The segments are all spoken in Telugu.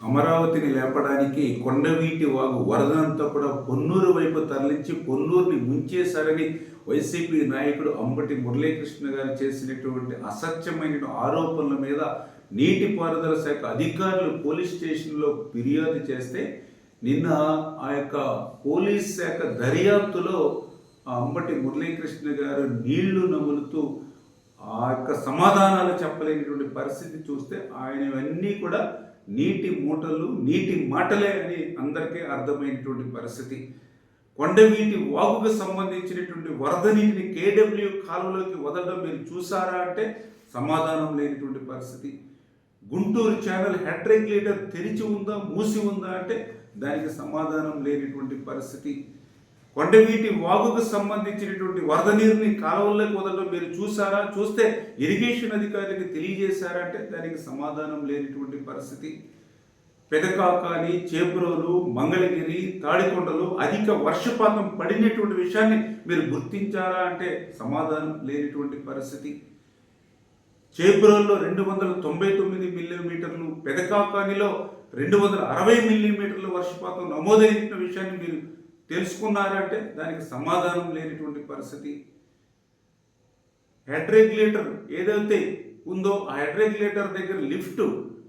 అమరావతిని లేపడానికి కొండవీటి వాగు వరదంతా కూడా పొన్నూరు వైపు తరలించి పొన్నూరుని ముంచేశారని వైసీపీ నాయకుడు అంబటి మురళీకృష్ణ గారు చేసినటువంటి అసత్యమైన ఆరోపణల మీద నీటిపారుదల శాఖ అధికారులు పోలీస్ స్టేషన్లో ఫిర్యాదు చేస్తే నిన్న ఆ యొక్క పోలీస్ శాఖ దర్యాప్తులో ఆ అంబటి మురళీకృష్ణ గారు నీళ్ళు నములుతూ ఆ యొక్క సమాధానాలు చెప్పలేనటువంటి పరిస్థితి చూస్తే ఆయన ఇవన్నీ కూడా నీటి మూటలు నీటి మాటలే అని అందరికీ అర్థమైనటువంటి పరిస్థితి. కొండవీటి వాగుకు సంబంధించినటువంటి వరద నీటిని కేడబ్ల్యూ కాలువలోకి వదలడం మీరు చూసారా అంటే సమాధానం లేనటువంటి పరిస్థితి. గుంటూరు ఛానల్ హెడ్ లీటర్ తెరిచి ఉందా మూసి ఉందా అంటే దానికి సమాధానం లేనటువంటి పరిస్థితి. కొండవీటి వాగుకు సంబంధించినటువంటి వరద నీరుని కాలువల్లోకి వదలడం మీరు చూసారా? చూస్తే ఇరిగేషన్ అధికారులకు తెలియజేశారా అంటే దానికి సమాధానం లేనటువంటి పరిస్థితి. పెదకాకాని చేబ్రోలు మంగళగిరి తాడికొండలు అధిక వర్షపాతం పడినటువంటి విషయాన్ని మీరు గుర్తించారా అంటే సమాధానం లేనటువంటి పరిస్థితి. చేబ్రోల్లో రెండు వందల తొంభై తొమ్మిది మిల్లీమీటర్లు పెదకాకానిలో రెండు వందల అరవై మిల్లీమీటర్ల వర్షపాతం నమోదైన విషయాన్ని మీరు తెలుసుకున్నారంటే దానికి సమాధానం లేనటువంటి పరిస్థితి. హెడ్ రెగ్యులేటర్ ఏదైతే ఉందో ఆ హెడ్ రెగ్యులేటర్ దగ్గర లిఫ్ట్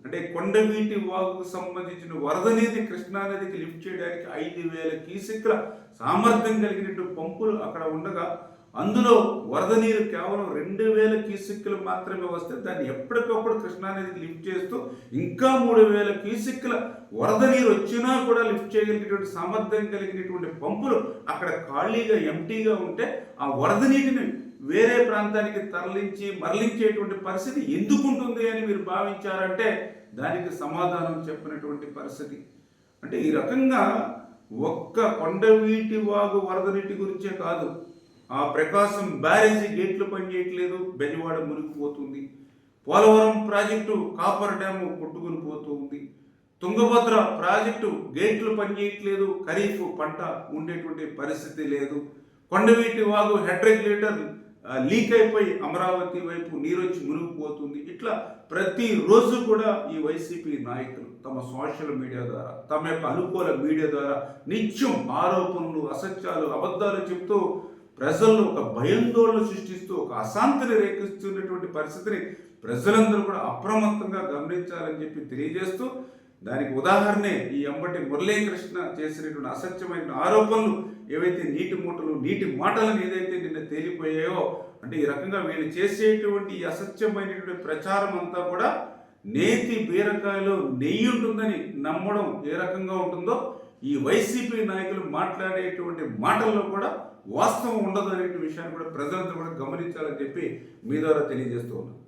అంటే కొండవీటి వాగుకు సంబంధించిన వరద నీటి కృష్ణానదికి లిఫ్ట్ చేయడానికి ఐదు వేల కీసిక్ల సామర్థ్యం కలిగినట్టు పంపులు అక్కడ ఉండగా అందులో వరద నీరు కేవలం రెండు వేల కీసిక్కులు మాత్రమే వస్తే దాన్ని ఎప్పటికప్పుడు కృష్ణానదికి లిఫ్ట్ చేస్తూ ఇంకా మూడు వేల కీసిక్కుల వరద నీరు వచ్చినా కూడా లిఫ్ట్ చేయగలిగినటువంటి సామర్థ్యం కలిగినటువంటి పంపులు అక్కడ ఖాళీగా ఎంటీగా ఉంటే ఆ వరద నీటిని వేరే ప్రాంతానికి తరలించి మరలించేటువంటి పరిస్థితి ఎందుకు ఉంటుంది అని మీరు భావించారంటే దానికి సమాధానం చెప్పినటువంటి పరిస్థితి. అంటే ఈ రకంగా ఒక్క కొండవీటి వాగు వరద నీటి గురించే కాదు. ఆ ప్రకాశం బ్యారేజీ గేట్లు పనిచేయట్లేదు బెజవాడ మునిగిపోతుంది. పోలవరం ప్రాజెక్టు కాపర్ డ్యాము కొట్టుకుని పోతుంది. తుంగభద్ర ప్రాజెక్టు గేట్లు పనిచేయట్లేదు ఖరీఫ్ పంట ఉండేటువంటి పరిస్థితి లేదు. Kondaveeti Vagu head regulator leak అయిపోయి అమరావతి వైపు నీరు వచ్చి మునిగిపోతుంది. ఇట్లా ప్రతిరోజు కూడా ఈ వైసీపీ నాయకులు తమ సోషల్ మీడియా ద్వారా తమ యొక్క అనుకూల మీడియా ద్వారా నిత్యం ఆరోపణలు అసత్యాలు అబద్ధాలు చెప్తూ ప్రజల్లో ఒక భయాందోళన సృష్టిస్తూ ఒక అశాంతిని రేకిస్తున్నటువంటి పరిస్థితిని ప్రజలందరూ కూడా అప్రమత్తంగా గమనించాలని చెప్పి తెలియజేస్తూ దానికి ఉదాహరణే ఈ అంబటి మురళీకృష్ణ చేసినటువంటి అసత్యమైన ఆరోపణలు ఏవైతే నీటి మూటలు నీటి మాటలను ఏదైతే నిన్న తేలిపోయాయో అంటే ఈ రకంగా వీళ్ళు చేసేటువంటి ఈ అసత్యమైనటువంటి ప్రచారం అంతా కూడా నేతి బీరకాయలో నెయ్యి ఉంటుందని నమ్మడం ఏ రకంగా ఉంటుందో ఈ వైసీపీ నాయకులు మాట్లాడేటువంటి మాటల్లో కూడా వాస్తవం ఉండదు అనేటువంటి విషయాన్ని కూడా ప్రజలంతా కూడా గమనించాలని చెప్పి మీ ద్వారా తెలియజేస్తూ ఉన్నాను